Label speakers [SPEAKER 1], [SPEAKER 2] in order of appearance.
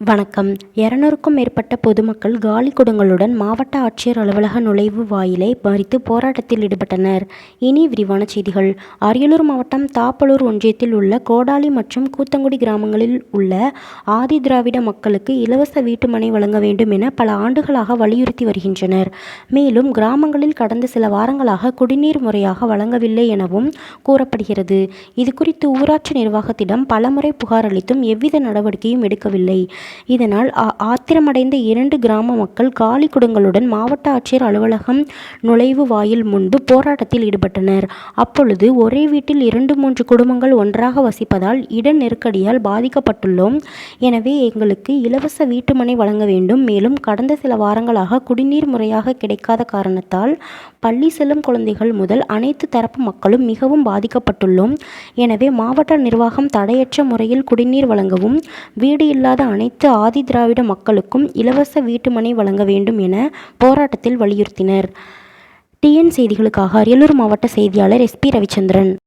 [SPEAKER 1] வணக்கம். இருநூறுக்கும் மேற்பட்ட பொதுமக்கள் காலி குடங்களுடன் மாவட்ட ஆட்சியர் அலுவலக நுழைவு வாயிலை மறித்து போராட்டத்தில் ஈடுபட்டனர். இனி விரிவான செய்திகள். அரியலூர் மாவட்டம் தாப்பலூர் ஒன்றியத்தில் உள்ள கோடாலி மற்றும் கூத்தங்குடி கிராமங்களில் உள்ள ஆதி திராவிட மக்களுக்கு இலவச வீட்டுமனை வழங்க வேண்டும் என பல ஆண்டுகளாக வலியுறுத்தி வருகின்றனர். மேலும் கிராமங்களில் கடந்த சில வாரங்களாக குடிநீர் முறையாக வழங்கவில்லை எனவும் கூறப்படுகிறது. இதுகுறித்து ஊராட்சி நிர்வாகத்திடம் பலமுறை புகார் அளித்தும் எவ்வித நடவடிக்கையும் எடுக்கவில்லை. இதனால் ஆத்திரமடைந்த இரண்டு கிராம மக்கள் காலி குடங்களுடன் மாவட்ட ஆட்சியர் அலுவலகம் நுழைவு வாயில் முன்பு போராட்டத்தில் ஈடுபட்டனர். அப்பொழுது ஒரே வீட்டில் இரண்டு மூன்று குடும்பங்கள் ஒன்றாக வசிப்பதால் இட நெருக்கடியால் பாதிக்கப்பட்டுள்ளோம். எனவே எங்களுக்கு இலவச வீட்டுமனை வழங்க வேண்டும். மேலும் கடந்த சில வாரங்களாக குடிநீர் முறையாக கிடைக்காத காரணத்தால் பள்ளி செல்லும் குழந்தைகள் முதல் அனைத்து தரப்பு மக்களும் மிகவும் பாதிக்கப்பட்டுள்ளோம். எனவே மாவட்ட நிர்வாகம் தடையற்ற முறையில் குடிநீர் வழங்கவும் வீடு இல்லாத அனைத்து ஆதி திராவிட மக்களுக்கும் இலவச வீட்டுமனை வழங்க வேண்டும் என போராட்டத்தில் வலியுறுத்தினர். டிஎன் செய்திகளுக்காக அரியலூர் மாவட்ட செய்தியாளர் எஸ்பி ரவிச்சந்திரன்.